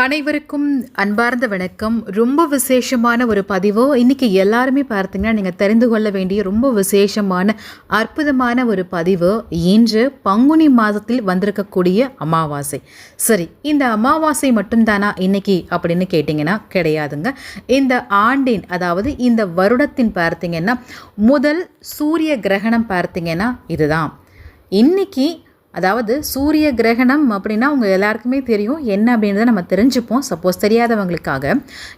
அனைவருக்கும் அன்பார்ந்த வணக்கம். ரொம்ப விசேஷமான ஒரு பதிவு. இன்றைக்கி எல்லாருமே பார்த்தீங்கன்னா நீங்கள் தெரிந்து கொள்ள வேண்டிய ரொம்ப விசேஷமான அற்புதமான ஒரு பதிவு. இன்று பங்குனி மாதத்தில் வந்திருக்கக்கூடிய அமாவாசை. சரி இந்த அமாவாசை மட்டும்தானா இன்னைக்கு அப்படின்னு கேட்டிங்கன்னா கிடையாதுங்க. இந்த ஆண்டின் அதாவது இந்த வருடத்தின் பார்த்தீங்கன்னா முதல் சூரிய கிரகணம் பார்த்தீங்கன்னா இதுதான். இன்றைக்கி அதாவது சூரிய கிரகணம் அப்படின்னா அவங்க எல்லாருக்குமே தெரியும். என்ன அப்படின்றத நம்ம தெரிஞ்சுப்போம். சப்போஸ் தெரியாதவங்களுக்காக.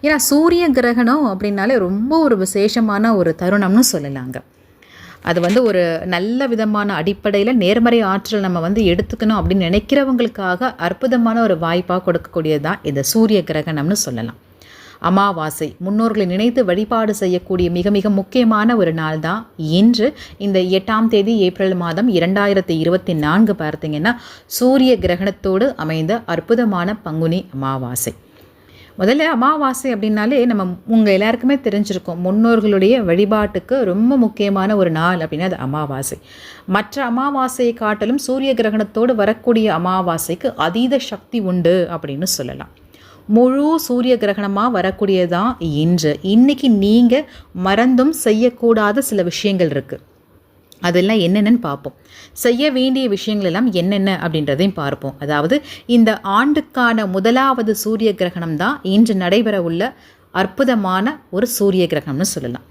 ஏன்னா சூரிய கிரகணம் அப்படின்னாலே ரொம்ப ஒரு விசேஷமான ஒரு தருணம்னு சொல்லலாங்க. அது வந்து ஒரு நல்ல விதமான அடிப்படையில் நேர்மறை ஆற்றல் நம்ம வந்து எடுத்துக்கணும் அப்படின்னு நினைக்கிறவங்களுக்காக அற்புதமான ஒரு வாய்ப்பாக கொடுக்கக்கூடியது தான் இந்த சூரிய கிரகணம்னு சொல்லலாம். அமாவாசை. முன்னோர்களை நினைத்து வழிபாடு செய்யக்கூடிய மிக மிக முக்கியமான ஒரு நாள் தான் இன்று. இந்த எட்டாம் தேதி ஏப்ரல் மாதம் இரண்டாயிரத்தி இருபத்தி நான்கு பார்த்தீங்கன்னா சூரிய கிரகணத்தோடு அமைந்த அற்புதமான பங்குனி அமாவாசை. முதல்ல அமாவாசை அப்படின்னாலே நம்ம உங்கள் எல்லாருக்குமே தெரிஞ்சிருக்கும். முன்னோர்களுடைய வழிபாட்டுக்கு ரொம்ப முக்கியமான ஒரு நாள் அப்படின்னா அது அமாவாசை. மற்ற அமாவாசையை காட்டிலும் சூரிய கிரகணத்தோடு வரக்கூடிய அமாவாசைக்கு அதீத சக்தி உண்டு அப்படின்னு சொல்லலாம். முழு சூரிய கிரகணமாக வரக்கூடியதான் இன்று. இன்றைக்கி நீங்கள் மறந்தும் செய்யக்கூடாத சில விஷயங்கள் இருக்குது அதெல்லாம் என்னென்னு பார்ப்போம். செய்ய வேண்டிய விஷயங்கள் எல்லாம் என்னென்ன அப்படின்றதையும் பார்ப்போம். அதாவது இந்த ஆண்டுக்கான முதலாவது சூரிய கிரகணம் தான் இன்று நடைபெற உள்ள அற்புதமான ஒரு சூரிய கிரகணம்னு சொல்லலாம்.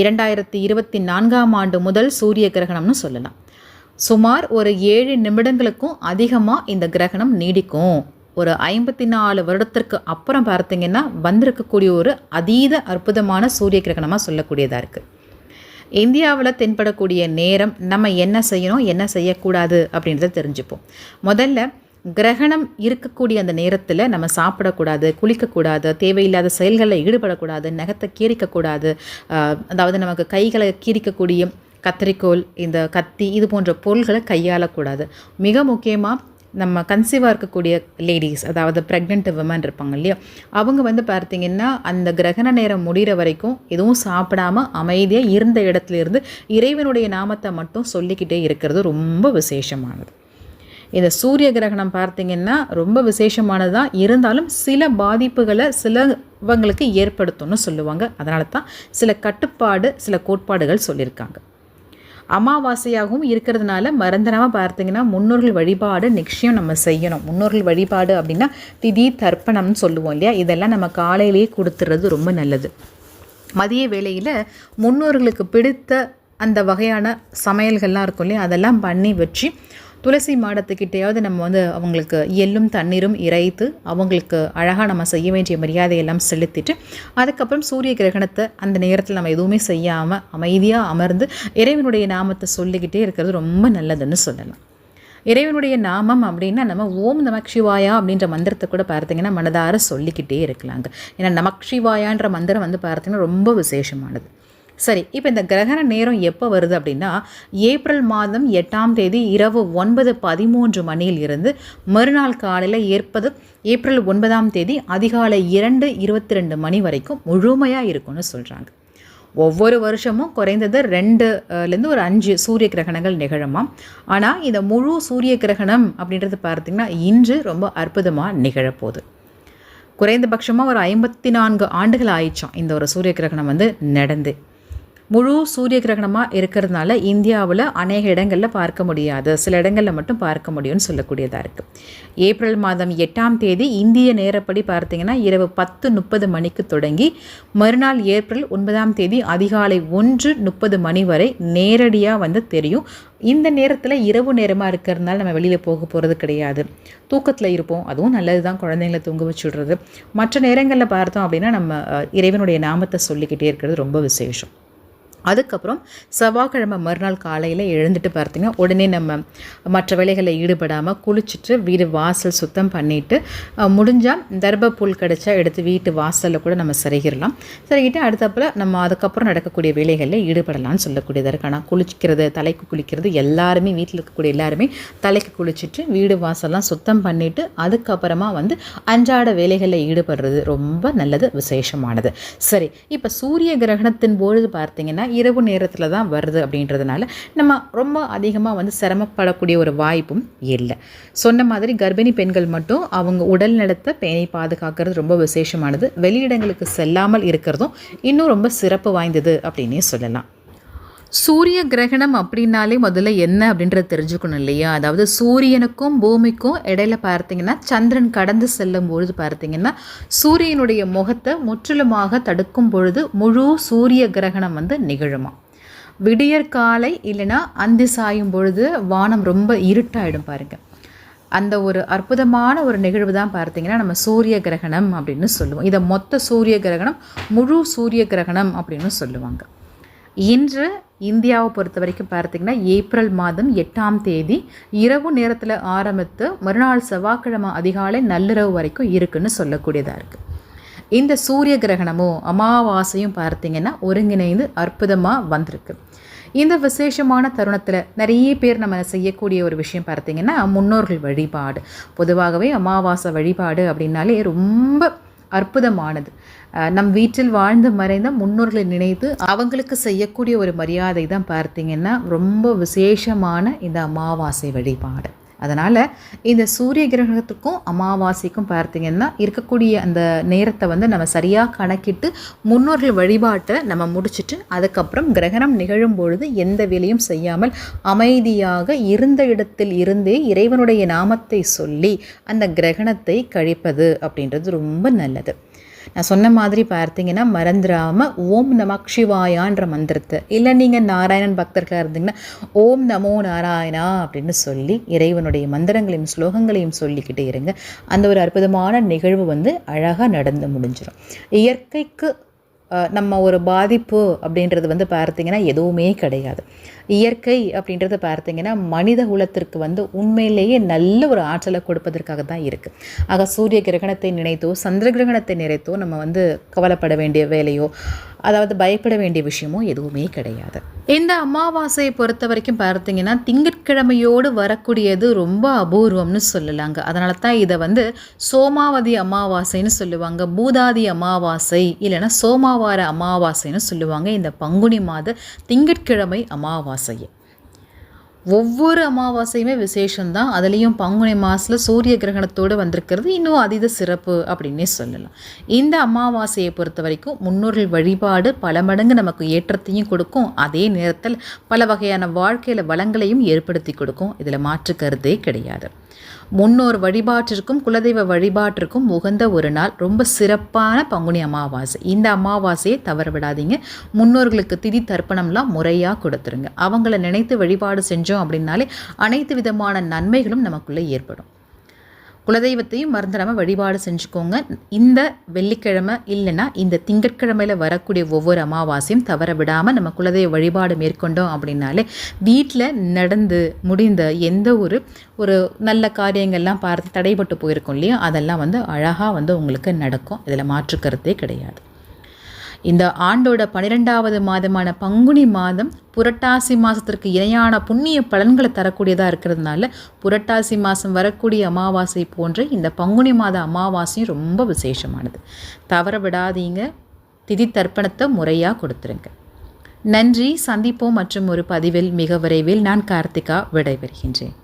இரண்டாயிரத்தி இருபத்தி நான்காம் ஆண்டு முதல் சூரிய கிரகணம்னு சொல்லலாம். சுமார் ஒரு ஏழு நிமிடங்களுக்கும் அதிகமாக இந்த கிரகணம் நீடிக்கும். ஒரு ஐம்பத்தி நாலு வருடத்திற்கு அப்புறம் பார்த்தீங்கன்னா வந்திருக்கக்கூடிய ஒரு அதீத அற்புதமான சூரிய கிரகணமாக சொல்லக்கூடியதாக இருக்குது இந்தியாவில் தென்படக்கூடிய நேரம் நம்ம என்ன செய்யணும் என்ன செய்யக்கூடாது அப்படின்றத தெரிஞ்சுப்போம். முதல்ல கிரகணம் இருக்கக்கூடிய அந்த நேரத்தில் நம்ம சாப்பிடக்கூடாது குளிக்கக்கூடாது தேவையில்லாத செயல்களில் ஈடுபடக்கூடாது நகத்தை கீறிக்கக்கூடாது அதாவது நமக்கு கைகளை கீறிக்கக்கூடிய கத்திரிக்கோல் இந்த கத்தி இது போன்ற பொருள்களை கையாளக்கூடாது. மிக முக்கியமாக நம்ம கன்சீவாக இருக்கக்கூடிய லேடிஸ் அதாவது ப்ரெக்னென்ட் விமன் இருப்பாங்க இல்லையா? அவங்க வந்து பார்த்திங்கன்னா அந்த கிரகண நேரம் முடிகிற வரைக்கும் எதுவும் சாப்பிடாம அமைதியாக இருந்த இடத்துல இருந்து இறைவனுடைய நாமத்தை மட்டும் சொல்லிக்கிட்டே இருக்கிறது ரொம்ப விசேஷமானது. இந்த சூரிய கிரகணம் பார்த்திங்கன்னா ரொம்ப விசேஷமானது தான் இருந்தாலும் சில பாதிப்புகளை சிலவங்களுக்கு ஏற்படுத்தும்னு சொல்லுவாங்க. அதனால தான் சில கட்டுப்பாடு சில கோட்பாடுகள் சொல்லியிருக்காங்க. அமாவாசையாகவும் இருக்கிறதுனால மறந்துடாமல் பார்த்தீங்கன்னா முன்னோர்கள் வழிபாடு நிச்சயம் நம்ம செய்யணும். முன்னோர்கள் வழிபாடு அப்படின்னா திதி தர்ப்பணம்னு சொல்லுவோம் இல்லையா? இதெல்லாம் நம்ம காலையிலேயே கொடுத்துறது ரொம்ப நல்லது. மதிய வேளையில் முன்னோர்களுக்கு பிடித்த அந்த வகையான சமையல்கள்லாம் இருக்கும் இல்லையா? அதெல்லாம் பண்ணி வச்சு துளசி மாடத்துக்கிட்டேயாவது நம்ம வந்து அவங்களுக்கு எள்ளும் தண்ணீரும் இறைத்து அவங்களுக்கு அழகாக நம்ம செய்ய வேண்டிய மரியாதையெல்லாம் செலுத்திட்டு அதுக்கப்புறம் சூரிய கிரகணத்தை அந்த நேரத்தில் நம்ம எதுவுமே செய்யாமல் அமைதியாக அமர்ந்து இறைவனுடைய நாமத்தை சொல்லிக்கிட்டே இருக்கிறது ரொம்ப நல்லதுன்னு சொல்லலாம். இறைவனுடைய நாமம் அப்படின்னா நம்ம ஓம் நமக் சிவாயா அப்படின்ற மந்திரத்தை கூட பார்த்தீங்கன்னா மனதார சொல்லிக்கிட்டே இருக்கலாங்க. ஏன்னா நமக் சிவாயான்ற மந்திரம் வந்து பார்த்தீங்கன்னா ரொம்ப விசேஷமானது. சரி இப்போ இந்த கிரகண நேரம் எப்போ வருது அப்படின்னா ஏப்ரல் மாதம் எட்டாம் தேதி இரவு ஒன்பது பதிமூன்று மணியில் இருந்து மறுநாள் காலையில் ஏற்பது ஏப்ரல் ஒன்பதாம் தேதி அதிகாலை இரண்டு இருபத்தி ரெண்டு மணி வரைக்கும் முழுமையாக இருக்கும்னு சொல்கிறாங்க ஒவ்வொரு வருஷமும் குறைந்தது ரெண்டுலேருந்து ஒரு அஞ்சு சூரிய கிரகணங்கள் நிகழுமாம். ஆனால் இந்த முழு சூரிய கிரகணம் அப்படின்றது பார்த்திங்கன்னா இன்று ரொம்ப அற்புதமாக நிகழப்போகுது. குறைந்தபட்சமாக ஒரு ஐம்பத்தி நான்கு ஆண்டுகள் ஆயிடுச்சோம் இந்த ஒரு சூரிய கிரகணம் வந்து நடந்து. முழு சூரிய கிரகணமாக இருக்கிறதுனால இந்தியாவில் அநேக இடங்களில் பார்க்க முடியாது. சில இடங்களில் மட்டும் பார்க்க முடியும்னு சொல்லக்கூடியதாக இருக்குது ஏப்ரல் மாதம் எட்டாம் தேதி இந்திய நேரப்படி பார்த்தீங்கன்னா இரவு பத்து முப்பது மணிக்கு தொடங்கி மறுநாள் ஏப்ரல் ஒன்பதாம் தேதி அதிகாலை ஒன்று முப்பது மணி வரை நேரடியாக வந்து தெரியும். இந்த நேரத்தில் இரவு நேரமாக இருக்கிறதுனால நம்ம வெளியில் போக போகிறது கிடையாது. தூக்கத்தில் இருப்போம். அதுவும் நல்லது தான் குழந்தைங்களை தூங்க வச்சுடுறது. மற்ற நேரங்களில் பார்த்தோம் அப்படின்னா நம்ம இறைவனுடைய நாமத்தை சொல்லிக்கிட்டே இருக்கிறது ரொம்ப விசேஷம். அதுக்கப்புறம் செவ்வாய்க்கிழமை மறுநாள் காலையில் எழுந்துட்டு பார்த்தீங்கன்னா உடனே நம்ம மற்ற வேலைகளில் ஈடுபடாமல் குளிச்சுட்டு வீடு வாசல் சுத்தம் பண்ணிவிட்டு முடிஞ்சால் தர்பப்புல் கிடச்சா எடுத்து வீட்டு வாசலில் கூட நம்ம சரிகிடலாம். சிறகிட்டு அடுத்தப்பில் நம்ம அதுக்கப்புறம் நடக்கக்கூடிய வேலைகளில் ஈடுபடலாம்னு சொல்லக்கூடியதாக இருக்கு. ஆனால் குளிக்கிறது தலைக்கு குளிக்கிறது எல்லாருமே வீட்டில் இருக்கக்கூடிய எல்லாருமே தலைக்கு குளிச்சுட்டு வீடு வாசல்லாம் சுத்தம் பண்ணிவிட்டு அதுக்கப்புறமா வந்து அன்றாட வேலைகளில் ஈடுபடுறது ரொம்ப நல்லது விசேஷமானது. சரி இப்போ சூரிய கிரகணத்தின் பொழுது பார்த்திங்கன்னா இரவு நேரத்தில் தான் வருது அப்படின்றதுனால நம்ம ரொம்ப அதிகமாக வந்து சிரமப்படக்கூடிய ஒரு வாய்ப்பும் இல்லை. சொன்ன மாதிரி கர்ப்பிணி பெண்கள் மட்டும் அவங்க உடல் நலத்தை பேணி பாதுகாக்கிறது ரொம்ப விசேஷமானது. வெளியிடங்களுக்கு செல்லாமல் இருக்கிறதும் இன்னும் ரொம்ப சிறப்பு வாய்ந்தது அப்படின்னே சொல்லலாம். சூரிய கிரகணம் அப்படின்னாலே முதல்ல என்ன அப்படின்றத தெரிஞ்சுக்கணும் இல்லையா? அதாவது சூரியனுக்கும் பூமிக்கும் இடையில பார்த்தீங்கன்னா சந்திரன் கடந்து செல்லும் பொழுது பார்த்தீங்கன்னா சூரியனுடைய முகத்தை முற்றிலுமாக தடுக்கும் பொழுது முழு சூரிய கிரகணம் வந்து நிகழுமா? விடியற் காலை இல்லைன்னா அந்தி சாயும் பொழுது வானம் ரொம்ப இருட்டாயிடும் பாருங்க. அந்த ஒரு அற்புதமான ஒரு நிகழ்வு தான் பார்த்தீங்கன்னா நம்ம சூரிய கிரகணம் அப்படின்னு சொல்லுவோம். இதை மொத்த சூரிய கிரகணம் முழு சூரிய கிரகணம் அப்படின்னு சொல்லுவாங்க. இன்று இந்தியாவை பொறுத்த வரைக்கும் பார்த்திங்கன்னா ஏப்ரல் மாதம் எட்டாம் தேதி இரவு நேரத்தில் ஆரம்பித்து மறுநாள் செவ்வாய்க்கிழமை அதிகாலை நள்ளிரவு வரைக்கும் இருக்குன்னு சொல்லக்கூடியதாக இருக்குது இந்த சூரிய கிரகணமும் அமாவாசையும் பார்த்திங்கன்னா ஒருங்கிணைந்து அற்புதமாக வந்திருக்கு. இந்த விசேஷமான தருணத்தில் நிறைய பேர் நம்ம செய்யக்கூடிய ஒரு விஷயம் பார்த்திங்கன்னா முன்னோர்கள் வழிபாடு. பொதுவாகவே அமாவாசை வழிபாடு அப்படின்னாலே ரொம்ப அற்புதமானது. நம் வீட்டில் வாழ்ந்து மறைந்த முன்னோர்களை நினைத்து அவங்களுக்கு செய்யக்கூடிய ஒரு மரியாதை தான் பார்த்தீங்கன்னா ரொம்ப விசேஷமான இந்த அமாவாசை வழிபாடு. அதனால் இந்த சூரிய கிரகணத்துக்கும் அமாவாசைக்கும் பார்த்திங்கன்னா இருக்கக்கூடிய அந்த நேரத்தை வந்து நம்ம சரியாக கணக்கிட்டு முன்னோர்கள் வழிபாட்டை நம்ம முடிச்சுட்டு அதுக்கப்புறம் கிரகணம் நிகழும் பொழுது எந்த வேலையும் செய்யாமல் அமைதியாக இருந்த இடத்தில் இருந்தே இறைவனுடைய நாமத்தை சொல்லி அந்த கிரகணத்தை கழிப்பது அப்படின்றது ரொம்ப நல்லது. நான் சொன்ன மாதிரி பார்த்தீங்கன்னா மறந்துடாமல் ஓம் நமக் சிவாயான்ற மந்திரத்தை. இல்லை நீங்கள் நாராயணன் பக்தர்களாக இருந்தீங்கன்னா ஓம் நமோ நாராயணா அப்படின்னு சொல்லி இறைவனுடைய மந்திரங்களையும் ஸ்லோகங்களையும் சொல்லிக்கிட்டே இருங்க. அந்த ஒரு அற்புதமான நிகழ்வு வந்து அழகாக நடந்து முடிஞ்சிடும் இயற்கைக்கு நம்ம ஒரு பாதிப்பு அப்படின்றது வந்து பார்த்திங்கன்னா எதுவுமே கிடையாது. இயற்கை அப்படின்றத பார்த்தீங்கன்னா மனித குலத்திற்கு வந்து உண்மையிலேயே நல்ல ஒரு ஆற்றலை கொடுப்பதற்காக தான் இருக்குது ஆக சூரிய கிரகணத்தை நினைத்தோ சந்திர கிரகணத்தை நினைத்தோ நம்ம வந்து கவலைப்பட வேண்டிய வேலையோ அதாவது பயப்பட வேண்டிய விஷயமோ எதுவுமே கிடையாது. இந்த அமாவாசையை பொறுத்த வரைக்கும் பார்த்தீங்கன்னா திங்கட்கிழமையோடு வரக்கூடியது ரொம்ப அபூர்வம்னு சொல்லலாங்க. அதனால தான் இதை வந்து சோமாவதி அமாவாசைன்னு சொல்லுவாங்க. பூதாதி அமாவாசை இல்லைன்னா சோமாவார அமாவாசைன்னு சொல்லுவாங்க. இந்த பங்குனி மாத திங்கட்கிழமை அமாவாசை. அமாவாசையை. ஒவ்வொரு அமாவாசையுமே விசேஷம்தான். அதுலேயும் பங்குனி மாதத்தில் சூரிய கிரகணத்தோடு வந்திருக்கிறது. இன்னும் அதீத சிறப்பு அப்படின்னே சொல்லலாம். இந்த அமாவாசையை பொறுத்த வரைக்கும் முன்னோர்கள் வழிபாடு பல மடங்கு நமக்கு ஏற்றத்தையும் கொடுக்கும். அதே நேரத்தில் பல வகையான வாழ்க்கையில் வளங்களையும் ஏற்படுத்தி கொடுக்கும். இதில் மாற்று கருத்தே கிடையாது. முன்னோர் வழிபாட்டிற்கும் குலதெய்வ வழிபாட்டிற்கும் உகந்த ஒரு நாள். ரொம்ப சிறப்பான பங்குனி அமாவாசை. இந்த அமாவாசையை தவற விடாதீங்க. முன்னோர்களுக்கு திதி தர்ப்பணம்லாம் முறையாக கொடுத்துருங்க. அவங்கள நினைத்து வழிபாடு செஞ்சோம் அப்படின்னாலே அனைத்து விதமான நன்மைகளும் நமக்குள்ளே ஏற்படும். குலதெய்வத்தையும் மறந்துடாமல் வழிபாடு செஞ்சுக்கோங்க. இந்த வெள்ளிக்கிழமை இல்லைன்னா இந்த திங்கட்கிழமையில் வரக்கூடிய ஒவ்வொரு அமாவாசையும் தவற விடாமல் நம்ம குலதெய்வ வழிபாடு மேற்கொண்டோம் அப்படின்னாலே வீட்டில் நடந்து முடிந்த எந்த ஒரு ஒரு நல்ல காரியங்கள்லாம் பார்த்து தடைப்பட்டு போயிருக்கோம் இல்லையா? அதெல்லாம் வந்து அழகாக வந்து உங்களுக்கு நடக்கும். இதில் மாற்றுக்கருத்தே கிடையாது. இந்த ஆண்டோட பன்னிரெண்டாவது மாதமான பங்குனி மாதம் புரட்டாசி மாதத்திற்கு இணையான புண்ணிய பலன்களை தரக்கூடியதாக இருக்கிறதுனால புரட்டாசி மாதம் வரக்கூடிய அமாவாசை போன்ற இந்த பங்குனி மாத அமாவாசையும் ரொம்ப விசேஷமானது. தவற விடாதீங்க. திதி தர்ப்பணத்தை முறையாக கொடுத்துருங்க. நன்றி. சந்திப்போம் மற்றும் ஒரு பதிவில் மிக விரைவில் நான் கார்த்திகா விடைபெறுகின்றேன்.